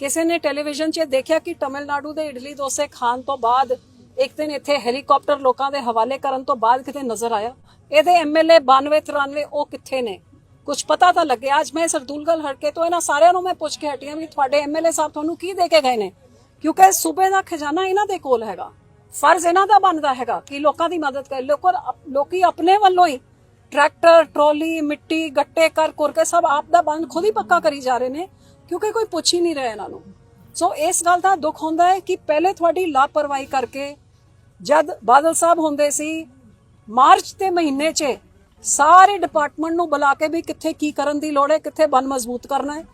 ਕਿਸੇ ਨੇ ਟੈਲੀਵਿਜ਼ਨ 'ਚ ਦੇਖਿਆ ਕਿ ਤਮਿਲਨਾਡੂ ਦੇ ਇਡਲੀ ਡੋਸੇ ਖਾਣ ਤੋਂ ਬਾਅਦ ਇੱਕ ਦਿਨ ਇੱਥੇ ਹੈਲੀਕਾਪਟਰ ਲੋਕਾਂ ਦੇ ਹਵਾਲੇ ਕਰਨ ਤੋਂ ਬਾਅਦ ਕਿਤੇ ਨਜ਼ਰ ਆਇਆ? ਇਹਦੇ ਐਮਐਲਏ 92 93 ਉਹ ਕਿੱਥੇ ਨੇ? ਕੁਝ ਪਤਾ ਤਾਂ ਲੱਗਿਆ? ਅੱਜ ਮੈਂ ਸਰਦੂਲਗਲ ਹੜਕੇ ਤੋਂ ਇਹਨਾਂ ਸਾਰਿਆਂ ਨੂੰ ਮੈਂ ਪੁੱਛ ਕੇ ਹਟੀ ਵੀ ਤੁਹਾਡੇ ਐਮਐਲਏ ਸਾਹਿਬ ਤੁਹਾਨੂੰ ਕੀ ਦੇ ਕੇ ਗਏ ਨੇ? ਕਿਉਂਕਿ ਸੂਬੇ ਦਾ ਖਜ਼ਾਨਾ ਇਹਨਾਂ ਦੇ ਕੋਲ ਹੈਗਾ। ਫਰਜ਼ ਇਹਨਾਂ ਦਾ ਬਣਦਾ ਹੈਗਾ ਕਿ ਲੋਕਾਂ ਦੀ ਮਦਦ ਕਰੇ। ਲੋਕਾਂ ਲੋਕੀ ਆਪਣੇ ਵੱਲੋਂ ਹੀ ਟਰੈਕਟਰ, ਟਰੋਲੀ, ਮਿੱਟੀ, ਗੱਟੇ ਕਰ ਕਰ ਸਭ ਆਪ ਦਾ ਬੰਦ ਖੁਦ ਹੀ ਪੱਕਾ ਕਰੀ ਜਾ ਰਹੇ ਨੇ। ਕਿਉਂਕਿ ਕੋਈ ਪੁੱਛ ਹੀ ਨਹੀਂ ਰਿਹਾ ਇਹਨਾਂ ਨੂੰ। ਸੋ ਇਸ ਗੱਲ ਦਾ ਦੁੱਖ ਹੁੰਦਾ ਹੈ ਕਿ ਪਹਿਲੇ ਤੁਹਾਡੀ ਲਾਪਰਵਾਹੀ ਕਰਕੇ ਜਦ ਬਾਦਲ ਸਾਹਿਬ ਹੁੰਦੇ ਸੀ, ਮਾਰਚ ਦੇ ਮਹੀਨੇ 'ਚ ਸਾਰੇ ਡਿਪਾਰਟਮੈਂਟ ਨੂੰ ਬੁਲਾ ਕੇ ਵੀ ਕਿੱਥੇ ਕੀ ਕਰਨ ਦੀ ਲੋੜ ਹੈ, ਕਿੱਥੇ ਬੰਨ ਮਜ਼ਬੂਤ ਕਰਨਾ ਹੈ,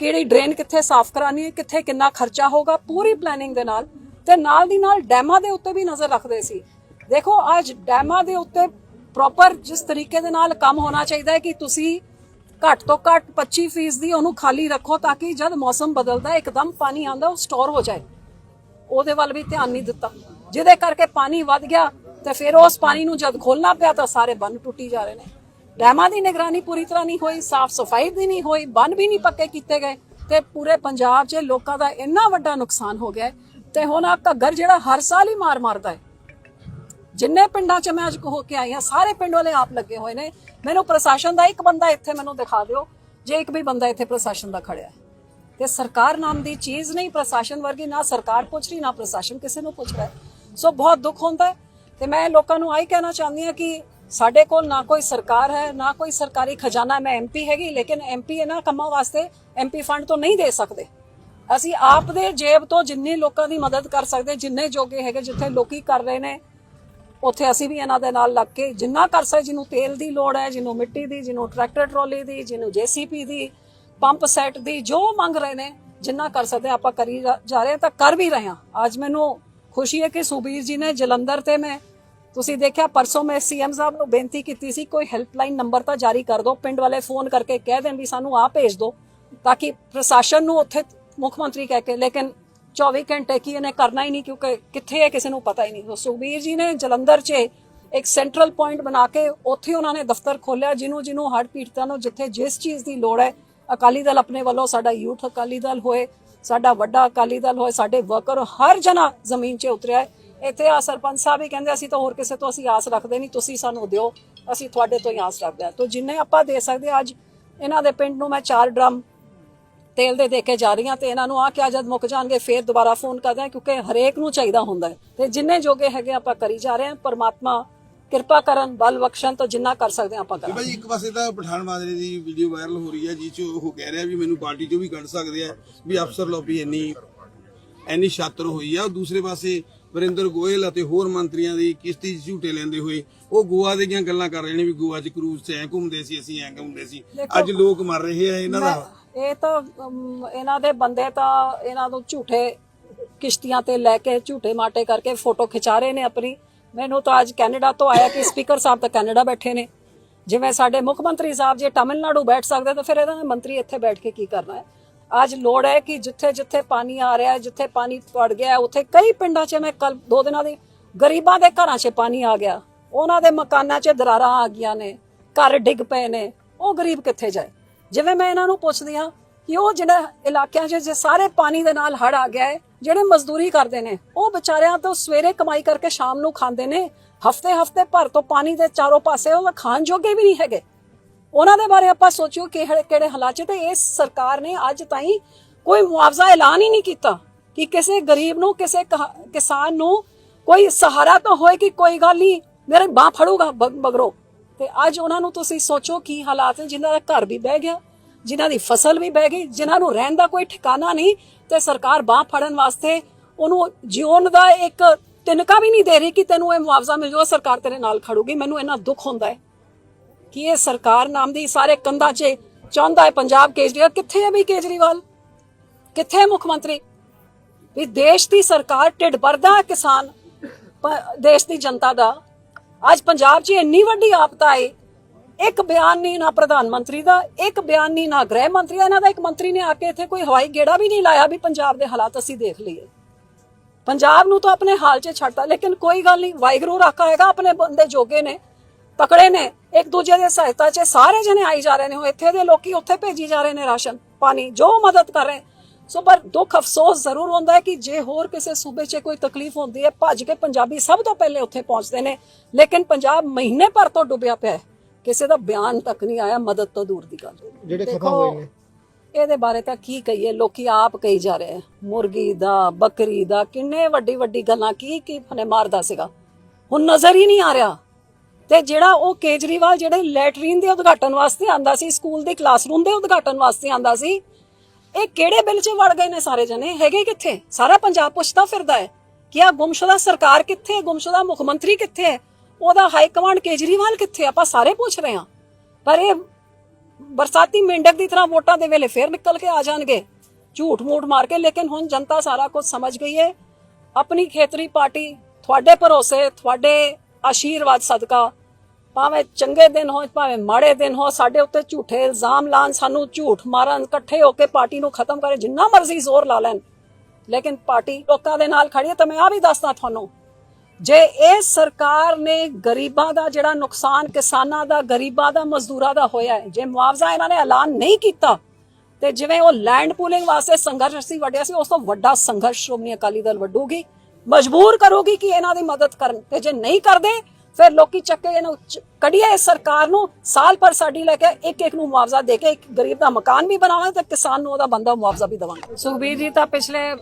ਕਿਹੜੀ ਡਰੇਨ ਕਿੱਥੇ ਸਾਫ਼ ਕਰਾਣੀ ਹੈ, ਕਿੱਥੇ ਕਿੰਨਾ ਖਰਚਾ ਹੋਗਾ ਪੂਰੀ ਪਲੈਨਿੰਗ ਦੇ ਨਾਲ ਤੇ ਨਾਲ ਦੀ ਨਾਲ ਡੈਮਾਂ ਦੇ ਉੱਤੇ ਵੀ ਨਜ਼ਰ ਰੱਖਦੇ ਸੀ। ਦੇਖੋ, ਅੱਜ ਡੈਮਾਂ ਦੇ ਉੱਤੇ ਪ੍ਰੋਪਰ ਜਿਸ ਤਰੀਕੇ ਦੇ ਨਾਲ ਕੰਮ ਹੋਣਾ ਚਾਹੀਦਾ ਹੈ ਕਿ ਤੁਸੀਂ ਘੱਟ ਤੋਂ ਘੱਟ 25% ਦੀ ਉਹਨੂੰ ਖਾਲੀ ਰੱਖੋ ਤਾਂ ਕਿ ਜਦ ਮੌਸਮ ਬਦਲਦਾ ਹੈ, ਇੱਕਦਮ ਪਾਣੀ ਆਂਦਾ ਉਹ ਸਟੋਰ ਹੋ ਜਾਏ। ਉਹਦੇ ਵੱਲ ਵੀ ਧਿਆਨ ਨਹੀਂ ਦਿੱਤਾ। ਜਿਹਦੇ ਕਰਕੇ ਪਾਣੀ ਵੱਧ ਗਿਆ ਤੇ ਫਿਰ ਉਸ ਪਾਣੀ ਨੂੰ ਜਦ ਖੋਲਣਾ ਪਿਆ ਤਾਂ ਸਾਰੇ ਬੰਨ ਟੁੱਟੀ ਜਾ ਰਹੇ ਨੇ। ਡੈਮਾਂ ਦੀ ਨਿਗਰਾਨੀ ਪੂਰੀ ਤਰ੍ਹਾਂ ਨਹੀਂ ਹੋਈ ਸਾਫ਼ ਸਫ਼ਾਈ ਵੀ ਨਹੀਂ ਹੋਈ ਬੰਨ ਵੀ ਨਹੀਂ ਪੱਕੇ ਕੀਤੇ ਗਏ ਤੇ ਪੂਰੇ ਪੰਜਾਬ 'ਚ ਲੋਕਾਂ ਦਾ ਇੰਨਾ ਵੱਡਾ ਨੁਕਸਾਨ ਹੋ ਗਿਆ ਤੇ ਹੁਣ ਆ ਘੱਗਰ ਜਿਹੜਾ ਹਰ ਸਾਲ ਹੀ ਮਾਰ ਮਾਰਦਾ ਹੈ। ਜਿੰਨੇ ਪਿੰਡਾਂ 'ਚ ਮੈਂ ਅੱਜ ਹੋ ਕੇ ਆਈ ਹਾਂ, ਸਾਰੇ ਪਿੰਡ ਵਾਲੇ ਆਪ ਲੱਗੇ ਹੋਏ ਨੇ। ਮੈਨੂੰ ਪ੍ਰਸ਼ਾਸਨ ਦਾ ਇੱਕ ਬੰਦਾ ਇੱਥੇ ਮੈਨੂੰ ਦਿਖਾ ਦਿਓ, ਜੇ ਇੱਕ ਵੀ ਬੰਦਾ ਇੱਥੇ ਪ੍ਰਸ਼ਾਸਨ ਦਾ ਖੜਿਆ ਤੇ ਸਰਕਾਰ ਨਾਮ ਦੀ ਚੀਜ਼ ਨਹੀਂ ਪ੍ਰਸ਼ਾਸਨ ਵਰਗੀ, ਨਾ ਸਰਕਾਰ ਪੁੱਛ ਰਹੀ, ਨਾ ਪ੍ਰਸ਼ਾਸਨ ਕਿਸੇ ਨੂੰ ਪੁੱਛ ਰਿਹਾ। ਸੋ ਬਹੁਤ ਦੁੱਖ ਹੁੰਦਾ ਤੇ ਮੈਂ ਲੋਕਾਂ ਨੂੰ ਆਹੀ ਕਹਿਣਾ ਚਾਹੁੰਦੀ ਹਾਂ ਕਿ ਸਾਡੇ ਕੋਲ ਨਾ ਕੋਈ ਸਰਕਾਰ ਹੈ, ਨਾ ਕੋਈ ਸਰਕਾਰੀ ਖਜ਼ਾਨਾ। ਮੈਂ ਐਮਪੀ ਹੈਗੀ, ਲੇਕਿਨ ਐਮਪੀ ਇਹਨਾਂ ਕੰਮਾਂ ਵਾਸਤੇ ਐਮਪੀ ਫੰਡ ਤੋਂ ਨਹੀਂ ਦੇ ਸਕਦੇ। ਅਸੀਂ ਆਪ ਦੇ ਜੇਬ ਤੋਂ ਜਿੰਨੀ ਲੋਕਾਂ ਦੀ ਮਦਦ ਕਰ ਸਕਦੇ, ਜਿੰਨੇ ਜੋਗੇ ਹੈਗੇ, ਜਿੱਥੇ ਲੋਕੀ ਕਰ ਰਹੇ ਨੇ ਉੱਥੇ ਅਸੀਂ ਵੀ ਇਹਨਾਂ ਦੇ ਨਾਲ ਲੱਗ ਕੇ ਜਿੰਨਾ ਕਰ ਸਕਦੇ, ਜਿਹਨੂੰ ਤੇਲ ਦੀ ਲੋੜ ਹੈ, ਜਿਹਨੂੰ ਮਿੱਟੀ ਦੀ, ਜਿਹਨੂੰ ਟਰੈਕਟਰ ਟਰਾਲੀ ਦੀ, ਜਿਹਨੂੰ ਜੀਸੀਪੀ ਦੀ ਪੰਪ ਸੈੱਟ ਦੀ, ਜੋ ਮੰਗ ਰਹੇ ਨੇ, ਜਿੰਨਾ ਕਰ ਸਕਦੇ ਆਪਾਂ ਕਰੀ ਜਾ ਰਹੇ ਤਾਂ ਕਰ ਵੀ ਰਹੇ ਹਾਂ। ਅੱਜ ਮੈਨੂੰ ਖੁਸ਼ੀ ਹੈ ਕਿ ਸੁਬੀਰ ਜੀ ਨੇ ਜਲੰਧਰ ਤੇ ਮੈਂ, ਤੁਸੀਂ ਦੇਖਿਆ ਪਰਸੋਂ ਮੈਂ ਸੀਐਮ ਸਾਹਿਬ ਨੂੰ ਬੇਨਤੀ ਕੀਤੀ ਸੀ, ਕੋਈ ਹੈਲਪਲਾਈਨ ਨੰਬਰ ਤਾਂ ਜਾਰੀ ਕਰ ਦਿਓ, ਪਿੰਡ ਵਾਲੇ ਫੋਨ ਕਰਕੇ ਕਹਿ ਦੇਣ ਵੀ ਸਾਨੂੰ ਆਹ ਭੇਜ ਦਿਓ, ਤਾਂ ਕਿ ਪ੍ਰਸ਼ਾਸਨ ਨੂੰ ਉੱਥੇ ਮੁੱਖ ਮੰਤਰੀ ਕਹਿ ਕੇ, ਲੇਕਿਨ 24 ਘੰਟੇ ਕੀ ਇਹਨੇ ਕਰਨਾ ਹੀ ਨਹੀਂ ਕਿਉਂਕਿ ਕਿੱਥੇ ਹੈ ਕਿਸੇ ਨੂੰ ਪਤਾ ਹੀ ਨਹੀਂ। ਸੁਖਬੀਰ ਜੀ ਨੇ ਜਲੰਧਰ 'ਚ ਇੱਕ ਸੈਂਟਰਲ ਪੁਆਇੰਟ ਬਣਾ ਕੇ ਉੱਥੇ ਉਹਨਾਂ ਨੇ ਦਫ਼ਤਰ ਖੋਲਿਆ ਜਿਹਨੂੰ ਜਿਹਨੂੰ ਹੜ੍ਹ ਪੀੜਤਾਂ ਨੂੰ ਜਿੱਥੇ ਜਿਸ ਚੀਜ਼ ਦੀ ਲੋੜ ਹੈ, ਅਕਾਲੀ ਦਲ ਆਪਣੇ ਵੱਲੋਂ ਸਾਡਾ ਯੂਥ ਅਕਾਲੀ ਦਲ ਹੋਏ, ਸਾਡਾ ਵੱਡਾ ਅਕਾਲੀ ਦਲ ਹੋਏ, ਸਾਡੇ ਵਰਕਰ ਹਰ ਜਨਾ ਜ਼ਮੀਨ 'ਚ ਉਤਰਿਆ ਇੱਥੇ ਆ ਸਰਪੰਚ ਸਾਹਿਬ ਹੀ ਕਹਿੰਦੇ, ਅਸੀਂ ਤਾਂ ਹੋਰ ਕਿਸੇ ਤੋਂ ਅਸੀਂ ਆਸ ਰੱਖਦੇ ਨਹੀਂ, ਤੁਸੀਂ ਸਾਨੂੰ ਦਿਓ, ਅਸੀਂ ਤੁਹਾਡੇ ਤੋਂ ਹੀ ਆਸ ਰੱਖਦੇ ਹਾਂ। ਤਾਂ ਜਿੰਨੇ ਆਪਾਂ ਦੇ ਸਕਦੇ ਹਾਂ ਅੱਜ ਇਹਨਾਂ ਦੇ ਪਿੰਡ ਨੂੰ ਮੈਂ ਚਾਰ ਡਰਮ ਤੇਲ ਦੇ ਦੇ ਕੇ ਜਾ ਰਹੀਆਂ ਤੇ ਇਹਨਾਂ ਨੂੰ ਆ ਕਿ ਜਦ ਮੁੱਕ ਜਾਣਗੇ, ਫੇਰ ਦੁਬਾਰਾ ਫੋਨ ਕਰਦੇ ਆ ਕਿਉਂਕਿ ਹਰੇਕ ਨੂੰ ਚਾਹੀਦਾ ਹੁੰਦਾ ਹੈ। ਤੇ ਜਿੰਨੇ ਜੋਗੇ ਹੈਗੇ ਆਪਾਂ ਕਰੀ ਜਾ ਰਹੇ ਹਾਂ, ਪਰਮਾਤਮਾ ਕਿਰਪਾ ਕਰਨ, ਬਲ ਬਖਸ਼ਣ ਤੋਂ ਜਿੰਨਾ ਕਰ ਸਕਦੇ ਹਾਂ ਆਪਾਂ ਕਰਾਂਗੇ। ਭਾਈ ਇੱਕ ਪਾਸੇ ਤਾਂ ਪਠਾਨ ਮਾਜਰੇ ਦੀ ਵੀਡੀਓ ਵਾਇਰਲ ਹੋ ਰਹੀ ਹੈ ਜਿਸ ਚ ਉਹ ਕਹਿ ਰਿਹਾ ਵੀ ਮੈਨੂੰ ਪਾਰਟੀ ਚੋਂ ਵੀ ਕੱਢ ਸਕਦੇ ਆ, ਵੀ ਅਫਸਰ ਲੋਬੀ ਇੰਨੀ ਇੰਨੀ ਛਾਤਰ ਹੋਈ ਆ। ਦੂਸਰੇ ਪਾਸੇ ਵਰਿੰਦਰ ਗੋਇਲ ਅਤੇ ਹੋਰ ਮੰਤਰੀਆਂ ਦੀ ਕਿਸ਼ਤੀ ਝੂਟੇ ਲੈਂਦੇ ਹੋਏ ਉਹ ਗੋਆ ਦੀਆਂ ਗੱਲਾਂ ਕਰ ਰਹੇ ਨੇ ਵੀ ਗੋਆ 'ਚ ਕਰੂਜ਼ 'ਚ ਐ ਘੁੰਮਦੇ ਸੀ ਅਸੀਂ ਐ ਘੁੰਮਦੇ ਸੀ। ਅੱਜ ਲੋਕ ਮਰ ਰਹੇ ਆ ਇਹਨਾਂ ਦਾ। ਇਹ ਤਾਂ ਇਹਨਾਂ ਦੇ ਬੰਦੇ ਤਾਂ ਇਹਨਾਂ ਨੂੰ ਝੂਠੇ ਕਿਸ਼ਤੀਆਂ ਤੇ ਲੈ ਕੇ ਝੂਠੇ ਮਾਟੇ ਕਰਕੇ ਫੋਟੋ ਖਿਚਾ ਰਹੇ ਨੇ ਆਪਣੀ। ਮੈਨੂੰ ਤਾਂ ਅੱਜ ਕੈਨੇਡਾ ਤੋਂ ਆਇਆ ਕਿ ਸਪੀਕਰ ਸਾਹਿਬ ਤਾਂ ਕੈਨੇਡਾ ਬੈਠੇ ਨੇ। ਜਿਵੇਂ ਸਾਡੇ ਮੁੱਖ ਮੰਤਰੀ ਸਾਹਿਬ ਜੇ ਤਮਿਲਨਾਡੂ ਬੈਠ ਸਕਦੇ ਤਾਂ ਫਿਰ ਇਹਨਾਂ ਦੇ ਮੰਤਰੀ ਇੱਥੇ ਬੈਠ ਕੇ ਕੀ ਕਰਨਾ ਹੈ? ਅੱਜ ਲੋੜ ਹੈ ਕਿ ਜਿੱਥੇ ਜਿੱਥੇ ਪਾਣੀ ਆ ਰਿਹਾ ਹੈ, ਜਿੱਥੇ ਪਾਣੀ ਪੜ ਗਿਆ ਉੱਥੇ ਕਈ ਪਿੰਡਾਂ 'ਚ ਮੈਂ ਕੱਲ ਦੋ ਦਿਨਾਂ ਦੀ ਗਰੀਬਾਂ ਦੇ ਘਰਾਂ 'ਚ ਪਾਣੀ ਆ ਗਿਆ। ਉਹਨਾਂ ਦੇ ਮਕਾਨਾਂ 'ਚ ਦਰਾਰਾਂ ਆ ਗਈਆਂ ਨੇ, ਘਰ ਡਿੱਗ ਪਏ ਨੇ। ਉਹ ਗਰੀਬ ਕਿੱਥੇ ਜਾਏ? ਜਿਵੇਂ ਮੈਂ ਇਹਨਾਂ ਨੂੰ ਪੁੱਛਦੀ ਹਾਂ ਕਿ ਉਹ ਜਿਹੜਾ ਇਲਾਕਿਆਂ 'ਚ ਜੇ ਸਾਰੇ ਪਾਣੀ ਦੇ ਨਾਲ ਹੜ ਆ ਗਿਆ ਹੈ, ਜਿਹੜੇ ਮਜ਼ਦੂਰੀ ਕਰਦੇ ਨੇ, ਉਹ ਵਿਚਾਰਿਆਂ ਤੋਂ ਸਵੇਰੇ ਕਮਾਈ ਕਰਕੇ ਸ਼ਾਮ ਨੂੰ ਖਾਂਦੇ ਨੇ ਹਫ਼ਤੇ ਹਫ਼ਤੇ ਭਰ ਤੋਂ ਪਾਣੀ ਦੇ ਚਾਰੋਂ ਪਾਸੇ ਉਹ ਖਾਣ ਜੋਗੇ ਵੀ ਨਹੀਂ ਹੈਗੇ। ਉਹਨਾਂ ਦੇ ਬਾਰੇ ਆਪਾਂ ਸੋਚਿਓ ਕਿ ਕਿਹੜੇ ਕਿਹੜੇ ਹਾਲਾਤ 'ਚ ਤੇ ਇਸ ਸਰਕਾਰ ਨੇ ਅੱਜ ਤਾਈਂ ਕੋਈ ਮੁਆਵਜ਼ਾ ਐਲਾਨ ਹੀ ਨਹੀਂ ਕੀਤਾ ਕਿ ਕਿਸੇ ਗਰੀਬ ਨੂੰ, ਕਿਸੇ ਕਿਸਾਨ ਨੂੰ ਕੋਈ ਸਹਾਰਾ ਤਾਂ ਹੋਏ ਕਿ ਕੋਈ ਗੱਲ ਨਹੀਂ, ਮੇਰੇ ਬਾਹ ਫੜੂਗਾ ਬਗਰੋ ਤੇ ਅੱਜ ਉਹਨਾਂ ਨੂੰ ਤੁਸੀਂ ਸੋਚੋ ਕੀ ਹਾਲਾਤ ਨੇ, ਜਿਨ੍ਹਾਂ ਦਾ ਘਰ ਵੀ ਬਹਿ ਗਿਆ, ਜਿਨ੍ਹਾਂ ਦੀ ਫਸਲ ਵੀ ਬਹਿ ਗਈ, ਜਿਨ੍ਹਾਂ ਨੂੰ ਰਹਿਣ ਦਾ ਕੋਈ ਠਿਕਾਣਾ ਨਹੀਂ ਤੇ ਸਰਕਾਰ ਬਾਹ ਫੜਨ ਵਾਸਤੇ ਉਹਨੂੰ ਜਿਉਣ ਦਾ ਇੱਕ ਤਿਨਕਾ ਵੀ ਨਹੀਂ ਦੇ ਰਹੀ ਕਿ ਤੈਨੂੰ ਇਹ ਮੁਆਵਜ਼ਾ ਮਿਲ ਜਾਊਗਾ, ਸਰਕਾਰ ਤੇਰੇ ਨਾਲ ਖੜੂਗੀ, ਮੈਨੂੰ ਇੰਨਾ ਦੁੱਖ ਹੁੰਦਾ ਹੈ। ਕਿ ਇਹ ਸਰਕਾਰ ਨਾਮ ਦੀ ਸਾਰੇ ਕੰਧਾਂ 'ਚ ਚਾਹੁੰਦਾ ਹੈ ਪੰਜਾਬ ਕੇਜਰੀਵਾਲ? ਕਿੱਥੇ ਹੈ ਵੀ ਕੇਜਰੀਵਾਲ? ਕਿੱਥੇ ਹੈ ਮੁੱਖ ਮੰਤਰੀ? ਵੀ ਦੇਸ਼ ਦੀ ਸਰਕਾਰ ਢਿੱਡ ਭਰਦਾ ਕਿਸਾਨ ਦੇਸ਼ ਦੀ ਜਨਤਾ ਦਾ। ਅੱਜ ਪੰਜਾਬ 'ਚ ਇੰਨੀ ਵੱਡੀ ਆਪਤਾ ਆਈ ਇੱਕ ਬਿਆਨ ਨਹੀਂ ਨਾ ਪ੍ਰਧਾਨ ਮੰਤਰੀ ਦਾ, ਇੱਕ ਬਿਆਨ ਨਹੀਂ ਨਾ ਗ੍ਰਹਿ ਮੰਤਰੀ ਦਾ, ਇਹਨਾਂ ਦਾ ਇੱਕ ਮੰਤਰੀ ਨੇ ਆ ਕੇ ਇੱਥੇ ਕੋਈ ਹਵਾਈ ਗੇੜਾ ਵੀ ਨਹੀਂ ਲਾਇਆ ਵੀ ਪੰਜਾਬ ਦੇ ਹਾਲਾਤ ਅਸੀਂ ਦੇਖ ਲਈਏ। ਪੰਜਾਬ ਨੂੰ ਤਾਂ ਆਪਣੇ ਹਾਲ 'ਚ ਛੱਡਦਾ ਲੇਕਿਨ ਕੋਈ ਗੱਲ ਨਹੀਂ, ਵਾਹਿਗੁਰੂ ਰਾਖਾ ਹੈਗਾ, ਆਪਣੇ ਬੰਦੇ ਜੋਗੇ ਨੇ। ਤਕੜੇ ਨੇ ਇੱਕ ਦੂਜੇ ਦੀ ਸਹਾਇਤਾ 'ਚ ਸਾਰੇ ਜਣੇ ਆਈ ਜਾ ਰਹੇ ਨੇ ਉਹ ਇੱਥੇ ਦੇ ਲੋਕੀ ਉੱਥੇ ਭੇਜੀ ਜਾ ਰਹੇ ਨੇ ਰਾਸ਼ਨ ਪਾਣੀ ਜੋ ਮਦਦ ਕਰ ਰਹੇ। ਸੋ ਪਰ ਦੁੱਖ ਅਫਸੋਸ ਜ਼ਰੂਰ ਹੁੰਦਾ ਹੈ ਕਿ ਜੇ ਹੋਰ ਕਿਸੇ ਸੂਬੇ 'ਚ ਕੋਈ ਤਕਲੀਫ ਹੁੰਦੀ ਹੈ ਭੱਜ ਕੇ ਪੰਜਾਬੀ ਸਭ ਤੋਂ ਪਹਿਲੇ ਉੱਥੇ ਪਹੁੰਚਦੇ ਨੇ। ਲੇਕਿਨ ਪੰਜਾਬ ਮਹੀਨੇ ਭਰ ਤੋਂ ਡੁੱਬਿਆ ਪਿਆ ਹੈ। ਕਿਸੇ ਦਾ ਬਿਆਨ ਤੱਕ ਨਹੀਂ ਆਇਆ ਮਦਦ ਤੋਂ ਦੂਰ ਦੀ ਗੱਲ। ਜਿਹੜੇ ਖਤਮ ਹੋਏ ਨੇ। ਇਹਦੇ ਬਾਰੇ ਤਾਂ ਕੀ ਕਹੀਏ ਲੋਕੀ ਆਪ ਕਹੀ ਜਾ ਰਹੇ ਮੁਰਗੀ ਦਾ ਬੱਕਰੀ ਦਾ ਕਿੰਨੇ ਵੱਡੀ ਵੱਡੀ ਗੱਲਾਂ ਕੀ ਕੀ ਫਨੇ ਮਾਰਦਾ ਸੀਗਾ। ਹੁਣ ਨਜ਼ਰ ਹੀ ਨਹੀਂ ਆ ਰਿਹਾ। ਤੇ ਜਿਹੜਾ ਉਹ ਕੇਜਰੀਵਾਲ ਜਿਹੜੇ ਲੈਟਰੀਨ ਦੇ ਉਦਘਾਟਨ ਵਾਸਤੇ ਆਂਦਾ ਸੀ, ਸਕੂਲ ਦੇ ਕਲਾਸਰੂਮ ਦੇ ਉਦਘਾਟਨ ਵਾਸਤੇ ਆਂਦਾ ਸੀ, ਇਹ ਕਿਹੜੇ ਬਿੱਲ 'ਚ ਵੜ ਗਏ ਨੇ ਸਾਰੇ ਜਣੇ? ਹੈਗੇ ਕਿੱਥੇ? ਸਾਰਾ ਪੰਜਾਬ ਪੁੱਛਦਾ ਫਿਰਦਾ ਹੈ ਕਿ ਆ ਗੁੰਮਸ਼ੁਦਾ ਸਰਕਾਰ ਕਿੱਥੇ ਹੈ? ਗੁੰਮਸ਼ੁਦਾ ਮੁੱਖ ਮੰਤਰੀ ਕਿੱਥੇ ਹੈ? ਉਹਦਾ ਹਾਈ ਕਮਾਂਡ ਕੇਜਰੀਵਾਲ ਕਿੱਥੇ ਆਪਾਂ ਸਾਰੇ ਪੁੱਛ ਰਹੇ ਹਾਂ। ਪਰ ਇਹ ਬਰਸਾਤੀ ਮੇਂਢਕ ਦੀ ਤਰ੍ਹਾਂ ਵੋਟਾਂ ਦੇ ਵੇਲੇ ਫੇਰ ਨਿਕਲ ਕੇ ਆ ਜਾਣਗੇ। ਝੂਠ ਮੂਠ ਮਾਰ ਕੇ, ਲੇਕਿਨ ਹੁਣ ਜਨਤਾ ਸਾਰਾ ਕੁਝ ਸਮਝ ਗਈ ਹੈ। ਆਪਣੀ ਖੇਤਰੀ ਪਾਰਟੀ, ਤੁਹਾਡੇ ਭਰੋਸੇ, ਤੁਹਾਡੇ ਆਸ਼ੀਰਵਾਦ ਸਦਕਾ ਭਾਵੇਂ ਚੰਗੇ ਦਿਨ ਹੋਣ, ਭਾਵੇਂ ਮਾੜੇ ਦਿਨ ਹੋ ਸਾਡੇ ਉੱਤੇ ਝੂਠੇ ਇਲਜ਼ਾਮ ਲਾਣ ਸਾਨੂੰ ਝੂਠ ਮਾਰਨ, ਇਕੱਠੇ ਹੋ ਕੇ ਪਾਰਟੀ ਨੂੰ ਖਤਮ ਕਰੇ, ਜਿੰਨਾ ਮਰਜ਼ੀ ਜ਼ੋਰ ਲਾ ਲੈਣ। ਲੇਕਿਨ ਪਾਰਟੀ ਲੋਕਾਂ ਦੇ ਨਾਲ ਖੜੀ ਹੈ ਤਾਂ ਮੈਂ ਆ ਵੀ ਦੱਸਦਾ ਤੁਹਾਨੂੰ, ਜੇ ਇਹ ਸਰਕਾਰ ਨੇ ਗਰੀਬਾਂ ਦਾ ਜਿਹੜਾ ਨੁਕਸਾਨ, ਕਿਸਾਨਾਂ ਦਾ, ਗਰੀਬਾਂ ਦਾ, ਮਜ਼ਦੂਰਾਂ ਦਾ ਹੋਇਆ ਹੈ, ਜੇ ਮੁਆਵਜ਼ਾ ਇਹਨਾਂ ਨੇ ਐਲਾਨ ਨਹੀਂ ਕੀਤਾ, ਤੇ ਜਿਵੇਂ ਉਹ ਲੈਂਡ ਪੂਲਿੰਗ ਵਾਸਤੇ ਸੰਘਰਸ਼ ਸੀ ਵੱਡਿਆ ਸੀ, ਉਸ ਤੋਂ ਵੱਡਾ ਸੰਘਰਸ਼ ਸ਼੍ਰੋਮਣੀ ਅਕਾਲੀ ਦਲ ਵੱਡੂਗੀ ਮਜਬੂਰ ਕਰੂਗੀ ਕਿ ਇਹਨਾਂ ਦੀ ਮਦਦ ਕਰਨ, ਤੇ ਜੇ ਨਹੀਂ ਕਰਦੇ ਫਿਰ ਲੋਕੀ ਚੱਕੇ ਇਹਨੂੰ ਚ- ਕੱਢੀਏ ਸਰਕਾਰ ਨੂੰ, ਸਾਲ ਪਰ ਸਾਡੀ ਲੈ ਕੇ ਇੱਕ ਇੱਕ ਨੂੰ ਮੁਆਵਜ਼ਾ ਦੇ ਕੇ ਇੱਕ ਗਰੀਬ ਦਾ ਮਕਾਨ ਵੀ ਬਣਾਵਾਂਗੇ ਤੇ ਕਿਸਾਨ ਨੂੰ ਉਹਦਾ ਬੰਦਾ ਮੁਆਵਜ਼ਾ ਵੀ ਦੇਵਾਂਗੇ। ਸੁਖਬੀਰ ਜੀ, ਤਾਂ ਪਿਛਲੇ